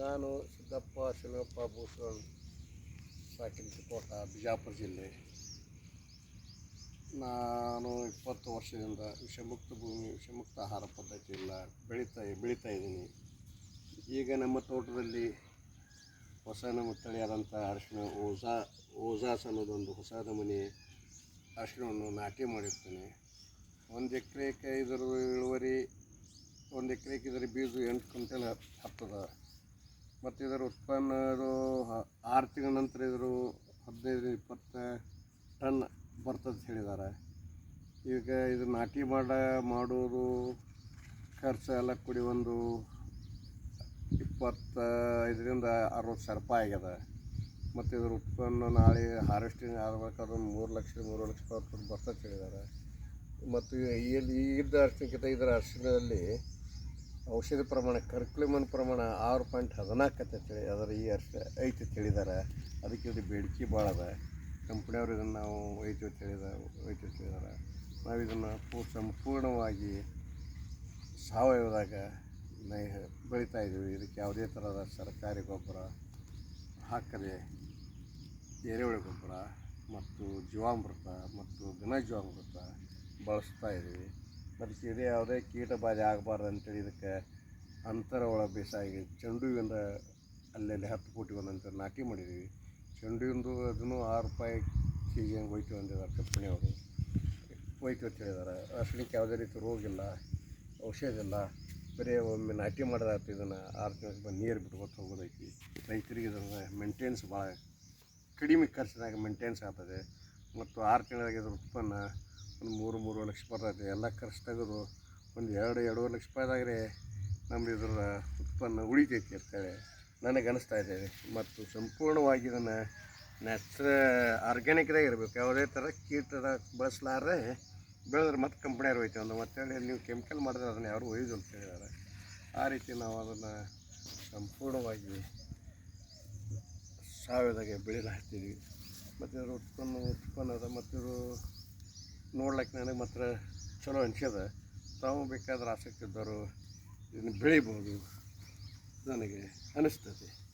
ನಾನು ಸಿದ್ದಪ್ಪ ಶಿವಪ್ಪ ಸಾಕಿನ ತೋಟ ಬಿಜಾಪುರ ಜಿಲ್ಲೆ. ನಾನು ಇಪ್ಪತ್ತು ವರ್ಷದಿಂದ ವಿಷಮುಕ್ತ ಭೂಮಿ, ವಿಷಮುಕ್ತ ಆಹಾರ ಪದ್ಧತಿಯಿಂದ ಬೆಳೀತಾ ಬೆಳೀತಾ ಇದ್ದೀನಿ. ಈಗ ನಮ್ಮ ತೋಟದಲ್ಲಿ ಹೊಸ ನಮ್ಮ ತಳಿಯಾದಂಥ ಅರಿಶಿಣ ಓಜಾ, ಓಜಾಸ್ ಅನ್ನೋದೊಂದು ಹೊಸ ನಮೂನೆ ಅರಿಶಿಣವನ್ನು ನಾಟಿ ಮಾಡಿರ್ತೇನೆ. ಒಂದು ಎಕರೆಗೆ ಇದರ ಇಳುವರಿ ಒಂದು ಎಕರೆಗೆ ಇದರ ಬೀಜ ಎಂಟು ಕ್ವಿಂಟಲ್ ಹತ್ತದ. ಮತ್ತು ಇದರ ಉತ್ಪನ್ನ ಇದು ಆರು ತಿಂಗಳ ನಂತರ ಇದ್ರು ಹದಿನೈದು ಇಪ್ಪತ್ತು ಟನ್ ಬರ್ತದೆ ಹೇಳಿದ್ದಾರೆ. ಈಗ ಇದು ನಾಟಿ ಮಾಡ ಮಾಡೋದು ಖರ್ಚು ಎಲ್ಲ ಕೂಡಿ ಒಂದು ಇಪ್ಪತ್ತೈದರಿಂದ ಅರವತ್ತು ಸಾವಿರ ರೂಪಾಯಿ ಆಗ್ಯದ. ಮತ್ತು ಇದ್ರ ಉತ್ಪನ್ನ ನಾಳೆ ಹಾರ್ವೆಸ್ಟಿಂಗ್ ಆಗಬೇಕಾದ್ರೆ ಒಂದು ಮೂರು ಲಕ್ಷ ಮೂರು ಲಕ್ಷ ರೂಪಾಯಿ ಬರ್ತದೆ ಹೇಳಿದ್ದಾರೆ. ಮತ್ತು ಈ ಇದ್ದ ಅರಿಶಿಣಕ್ಕಿಂತ ಇದರ ಅರಿಶಿಣದಲ್ಲಿ ಔಷಧಿ ಪ್ರಮಾಣ ಕರ್ಕುಲಿಮನ್ ಪ್ರಮಾಣ ಆರು ಪಾಯಿಂಟ್ ಹದಿನಾಲ್ಕು ಅಂತ ಹೇಳಿ ಅದರ ಈ ವರ್ಷ ಐತಿ ಅಂತ ಹೇಳಿದ್ದಾರೆ ಅದಕ್ಕೆ ಇದು ಬೇಡಿಕೆ ಭಾಳ ಅದ. ಕಂಪ್ನಿಯವ್ರು ಇದನ್ನು ನಾವು ಐತಿ ಅಂತ ಹೇಳಿದ ಒಯ್ತೀವಿ ಅಂತ ನಾವು ಇದನ್ನು ಪೂ, ಸಂಪೂರ್ಣವಾಗಿ ಸಾವಯವದಾಗ ನೈ, ಬೆಳೀತಾ ಇದ್ದೀವಿ ಇದಕ್ಕೆ ಯಾವುದೇ ಥರದ ಸರ್ಕಾರಿ ಗೊಬ್ಬರ ಹಾಕದೆ ಎರೆಹುಳ ಗೊಬ್ಬರ ಮತ್ತು ಜೀವಾಮೃತ ಮತ್ತು ಘನ ಜೀವಾಮೃತ ಬಳಸ್ತಾ ಇದ್ದೀವಿ ಅದಕ್ಕೆ ಇದೇ ಯಾವುದೇ ಕೀಟ ಬಾಧೆ ಆಗಬಾರ್ದು ಅಂತೇಳಿ ಇದಕ್ಕೆ ಅಂತರ ಒಳ ಬೇಸಾಗಿ ಚೆಂಡು ಹೂವಿಂದ ಅಲ್ಲಲ್ಲಿ ಹತ್ತು ಫೂಟಿ ಒಂದಂತ ನಾಟಿ ಮಾಡಿದ್ದೀವಿ. ಚೆಂಡು ಹೂವಿಂದು ಅದನ್ನು ಆರು ರೂಪಾಯಿ ಕೆ ಜಿ ಹಂಗೆ ಒಯ್ತು ಅಂದಿದ್ದಾರೆ ಕಂಪ್ನಿಯವರು ಒಯ್ತು ಅಂತ ಹೇಳಿದ್ದಾರೆ. ಅರ್ಶಿಣಕ್ಕೆ ಯಾವುದೇ ರೀತಿ ರೋಗ ಇಲ್ಲ, ಔಷಧ ಇಲ್ಲ. ಬರೀ ಒಮ್ಮೆ ನಾಟಿ ಮಾಡೋದಾಯ್ತು ಇದನ್ನು ಆರು ತಿಂಗಳು ಬಂದು ನೀರು ಬಿಟ್ಕೊತ ಹೋಗೋದೈತಿ. ರೈತರಿಗೆ ಇದನ್ನು ಮೇಂಟೆನ್ಸ್ ಭಾಳ ಕಡಿಮೆ ಖರ್ಚಿನಾಗ ಮೇಂಟೆನ್ಸ್ ಆಗ್ತದೆ. ಮತ್ತು ಆರು ತಿಂಗಳಿಗೆ ಇದರ ಉತ್ಪನ್ನ ಮೂರು ಮೂರು ಲಕ್ಷ ಬರ್ತೈತೆ. ಎಲ್ಲ ಖರ್ಚು ತೆಗೆದು ಒಂದು ಎರಡು, ಎರಡೂವರೆ ಲಕ್ಷ ರೂಪಾಯಿದಾಗ್ರೆ ನಮ್ದು ಇದ್ರ ಉತ್ಪನ್ನ ಉಳಿತೈತಿ ಅಂತೇಳಿ ನನಗೆ ಅನಿಸ್ತಾ ಇದೆ. ಮತ್ತು ಸಂಪೂರ್ಣವಾಗಿ ಇದನ್ನು ನ್ಯಾಚುರ ಆರ್ಗ್ಯಾನಿಕ್ದಾಗ ಇರಬೇಕು. ಯಾವುದೇ ಥರ ಕೀಟದ ಬಳಸಲಾರೆ ಬೆಳೆದ್ರೆ ಮತ್ತೆ ಕಂಪ್ನಿಯವ್ರು ಹೋಯ್ತು ಒಂದು ಮತ್ತೆ ನೀವು ಕೆಮಿಕಲ್ ಮಾಡಿದ್ರೆ ಅದನ್ನು ಯಾರು ಒಯ್ದು ಅಂತ ಹೇಳಿದ್ದಾರೆ ಆ ರೀತಿ ನಾವು ಅದನ್ನು ಸಂಪೂರ್ಣವಾಗಿ ಸಾವಯವದಾಗೆ ಹಾಕ್ತೀವಿ ಮತ್ತು ಇದ್ರ ಉತ್ಪನ್ನ ಉತ್ಪನ್ನ ಅದ ಮತ್ತು ನೋಡ್ಲಿಕ್ಕೆ ನನಗೆ ಮಾತ್ರ ಚಲೋ ಅನ್ಸ್ಯದ. ತಾವು ಬೇಕಾದ್ರೆ ಆಸಕ್ತಿ ಇದ್ದವರು ಇದನ್ನು ಬೆಳಿಬೋದು ನನಗೆ ಅನಿಸ್ತದೆ.